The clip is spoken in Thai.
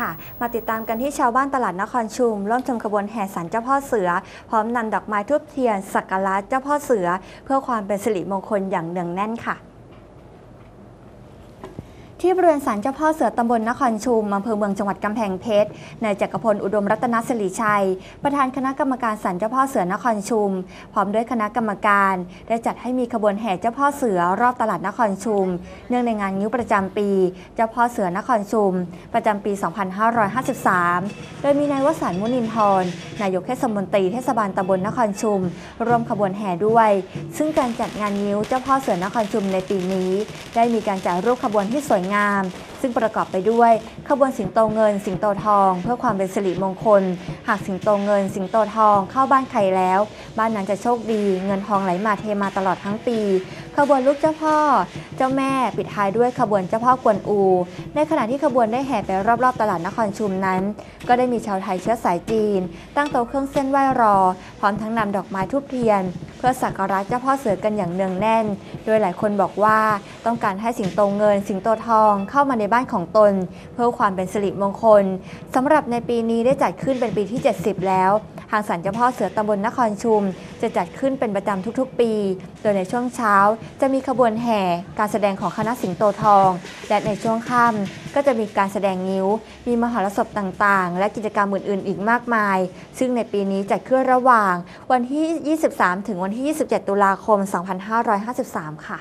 ค่ะ มาติดตามกันที่ชาวบ้านตลาดนครชุม ร่วมชมขบวนแห่สันเจ้าพ่อเสือ พร้อมนำดอกไม้ทูบเทียนสักการะเจ้าพ่อเสือ เพื่อความเป็นสิริมงคลอย่างเนืองแน่นค่ะ ที่บริเวณศาลเจ้าพ่อเสือตำบลนครชุมอำเภอเมืองจังหวัดกำแพงเพชรนายจักรพลอุดมรัตนสิริชัย ประธานคณะกรรมการศาลเจ้าพ่อเสือนครชุม พร้อมด้วยคณะกรรมการ ได้จัดให้มีขบวนแห่เจ้าพ่อเสือรอบตลาดนครชุม เนื่องในงานงิ้วประจำปี เจ้าพ่อเสือนครชุม ประจำปี 2553 โดยมีนายวสันต์มุนินทรนายกเทศมนตรีเทศบาลตำบลนครชุม ร่วมขบวนแห่ด้วย ซึ่งการจัดงานงิ้วเจ้าพ่อเสือนครชุมในปีนี้ ได้มีการจัดรูปขบวนที่สวยงาม ซึ่งประกอบไปด้วยขบวนสิงโตเงิน สิงโตทอง เพื่อความเป็นสิริมงคล หากสิงโตเงิน สิงโตทองเข้าบ้านใครแล้ว บ้านนั้นจะโชคดี เงินทองไหลมาเทมาตลอดทั้งปี ขบวนลูกเจ้าพ่อ เจ้าแม่ปิดท้ายด้วยขบวนเจ้าพ่อกวนอู ในขณะที่ขบวนได้แห่ไปรอบๆตลาดนครชุมนั้น ก็ได้มีชาวไทยเชื้อสายจีน ตั้งโต๊ะเครื่องเส้นไหว้รอ พร้อมทั้งนำดอกไม้ทูบเทียน เพื่อสักการะเจ้าพ่อเสือกันอย่างเนืองแน่น โดยหลายคนบอกว่าต้องการให้สิงโตเงิน สิงโตทองเข้ามาในบ้านของตน เพื่อความเป็นสิริมงคลสำหรับในปีนี้ได้จัดขึ้นเป็นปีที่ 70 แล้วทางศาลเจ้าพ่อเสือตำบลนครชุม จะจัดขึ้นเป็นประจำทุกๆ ปี โดยในช่วงเช้าจะมีขบวนแห่ การแสดงของคณะสิงโตทอง และในช่วงค่ำก็จะมีการแสดงงิ้ว มีมหรสพต่างๆ และกิจกรรมอื่นๆ อีกมากมาย ซึ่งในปีนี้จัดขึ้นระหว่างวันที่ 23 ถึงวันที่ 27 ตุลาคม 2553 ค่ะ